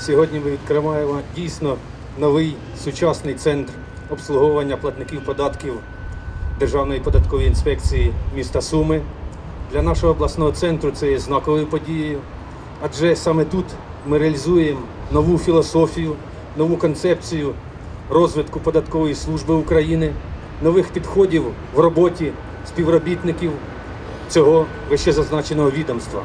Сьогодні ми відкриваємо дійсно новий сучасний центр обслуговування платників податків Державної податкової інспекції міста Суми. Для нашого обласного центру це є знаковою подією, адже саме тут ми реалізуємо нову філософію, нову концепцію розвитку податкової служби України, нових підходів в роботі співробітників цього вище зазначеного відомства.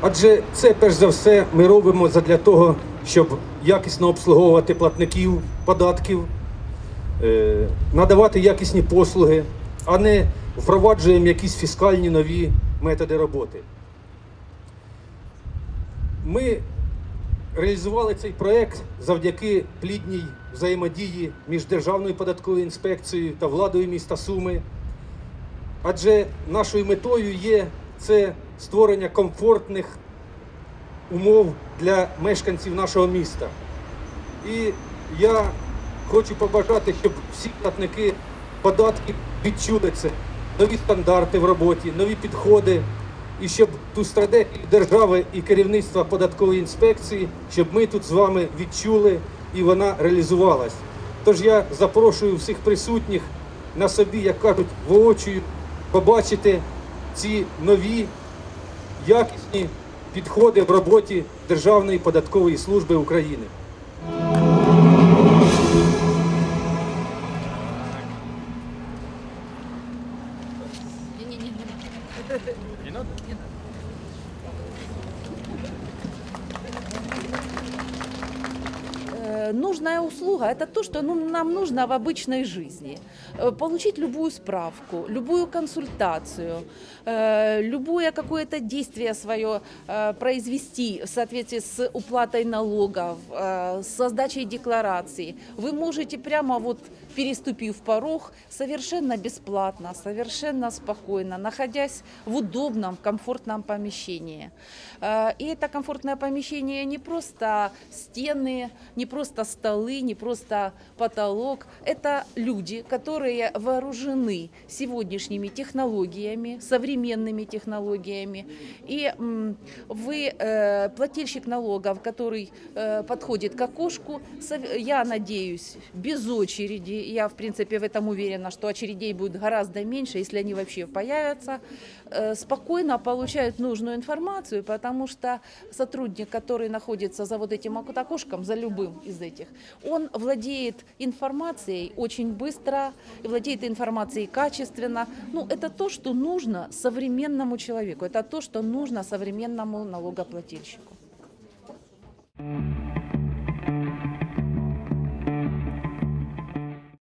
Адже це перш за все ми робимо задля того, щоб якісно обслуговувати платників податків, е, надавати якісні послуги, а не впроваджуємо якісь фіскальні нові методи роботи. Ми реалізували цей проект завдяки плідній взаємодії між Державною податковою інспекцією та владою міста Суми. Адже нашою метою є це створення комфортних умов для мешканців нашого міста. І я хочу побажати, щоб всі платники податків відчули це, нові стандарти в роботі, нові підходи, і щоб ту стратегію держави і керівництва податкової інспекції, щоб ми тут з вами відчули і вона реалізувалась. Тож я запрошую всіх присутніх на собі, як кажуть, воочію побачити ці нові якісні підходи в роботі Державної податкової служби України. Э, Нужная услуга – это то, что ну, нам нужно в обычной жизни. Э, Получить любую справку, любую консультацию, э, любое какое-то действие свое э, произвести в соответствии с уплатой налогов, с сдачей декларации. Вы можете прямо вот переступив порог, совершенно бесплатно, совершенно спокойно, находясь в удобном, комфортном помещении. Э, И это комфортное помещение не просто стены, не просто столы, не просто потолок. Это люди, которые вооружены сегодняшними технологиями, современными технологиями. И вы, э, плательщик налогов, который э, подходит к окошку, я надеюсь, без очереди, я в принципе в этом уверена, что очередей будет гораздо меньше, если они вообще появятся, э, спокойно получают нужную информацию, потому что сотрудник, который находится за вот этим око- окошком, за любым из этих, он владеет информацией очень быстро, владеет информацией качественно. Ну, это то, что нужно современному человеку, это то, что нужно современному налогоплательщику.